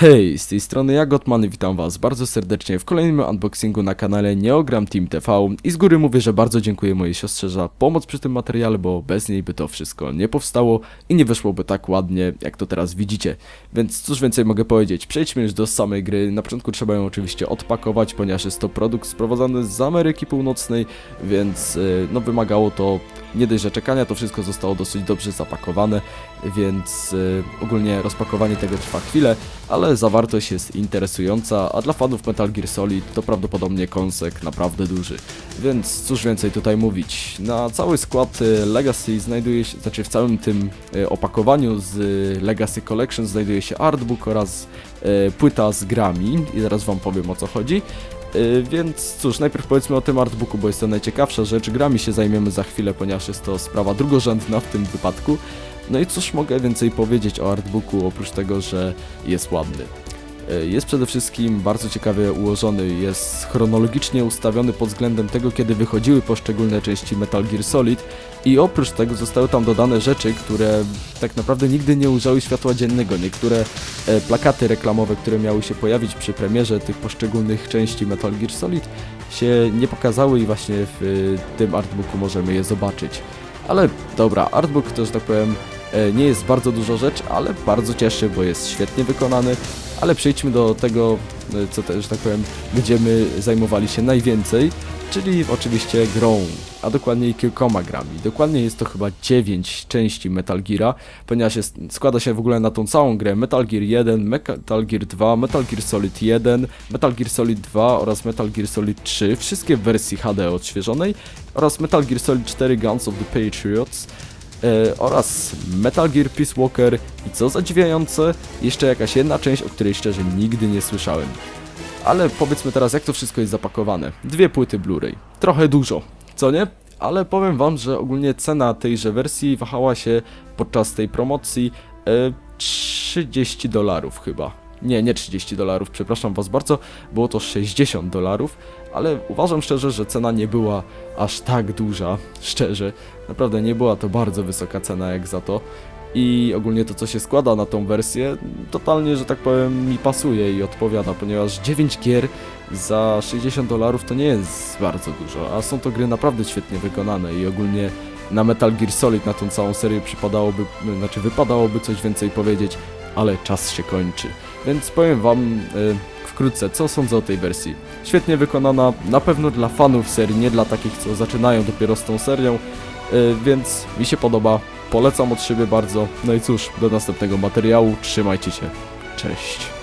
Hej, z tej strony Jagotman i witam was bardzo serdecznie w kolejnym unboxingu na kanale Neogram Team TV i z góry mówię, że bardzo dziękuję mojej siostrze za pomoc przy tym materiale, bo bez niej by to wszystko nie powstało i nie wyszłoby tak ładnie, jak to teraz widzicie. Więc cóż więcej mogę powiedzieć, przejdźmy już do samej gry. Na początku trzeba ją oczywiście odpakować, ponieważ jest to produkt sprowadzany z Ameryki Północnej, więc y, no wymagało to nie dość, że czekania, to wszystko zostało dosyć dobrze zapakowane, więc y, ogólnie rozpakowanie tego trwa chwilę, ale zawartość jest interesująca, a dla fanów Metal Gear Solid to prawdopodobnie kąsek naprawdę duży. Więc cóż więcej tutaj mówić. Na cały skład y, Legacy znajduje się, znaczy w całym tym y, opakowaniu z y, Legacy Collection znajduje się artbook oraz y, płyta z grami i zaraz wam powiem o co chodzi. Y, Więc cóż, najpierw powiedzmy o tym artbooku, bo jest to najciekawsza rzecz. Grami się zajmiemy za chwilę, ponieważ jest to sprawa drugorzędna w tym wypadku. No i cóż mogę więcej powiedzieć o artbooku, oprócz tego, że jest ładny. Y, Jest przede wszystkim bardzo ciekawie ułożony, jest chronologicznie ustawiony pod względem tego, kiedy wychodziły poszczególne części Metal Gear Solid i oprócz tego zostały tam dodane rzeczy, które tak naprawdę nigdy nie ujrzały światła dziennego. Niektóre e, plakaty reklamowe, które miały się pojawić przy premierze tych poszczególnych części Metal Gear Solid się nie pokazały i właśnie w e, tym artbooku możemy je zobaczyć. Ale dobra, artbook to, że tak powiem, e, nie jest bardzo dużo rzeczy, ale bardzo cieszy, bo jest świetnie wykonany. Ale przejdźmy do tego, e, co też, tak powiem, będziemy zajmowali się najwięcej, czyli oczywiście grą, a dokładniej kilkoma grami. Dokładnie jest to chyba 9 części Metal Geara, ponieważ jest, składa się w ogóle na tą całą grę Metal Gear 1, Metal Gear 2, Metal Gear Solid 1, Metal Gear Solid 2 oraz Metal Gear Solid 3, wszystkie w wersji HD odświeżonej oraz Metal Gear Solid 4 Guns of the Patriots e, oraz Metal Gear Peace Walker i co zadziwiające, jeszcze jakaś jedna część, o której szczerze nigdy nie słyszałem. Ale powiedzmy teraz, jak to wszystko jest zapakowane. Dwie płyty Blu-ray. Trochę dużo, co nie? Ale powiem wam, że ogólnie cena tejże wersji wahała się podczas tej promocji e, 30 dolarów chyba. Nie, nie 30 dolarów, przepraszam was bardzo, było to 60 dolarów, ale uważam szczerze, że cena nie była aż tak duża, szczerze. Naprawdę nie była to bardzo wysoka cena jak za to. I ogólnie to, co się składa na tą wersję, totalnie, że tak powiem, mi pasuje i odpowiada, ponieważ 9 gier za 60 dolarów to nie jest bardzo dużo, a są to gry naprawdę świetnie wykonane i ogólnie na Metal Gear Solid, na tą całą serię przypadałoby, znaczy wypadałoby coś więcej powiedzieć, ale czas się kończy. Więc powiem wam y, wkrótce, co sądzę o tej wersji. Świetnie wykonana, na pewno dla fanów serii, nie dla takich, co zaczynają dopiero z tą serią, y, więc mi się podoba, polecam od siebie bardzo. No i cóż, do następnego materiału, trzymajcie się, cześć.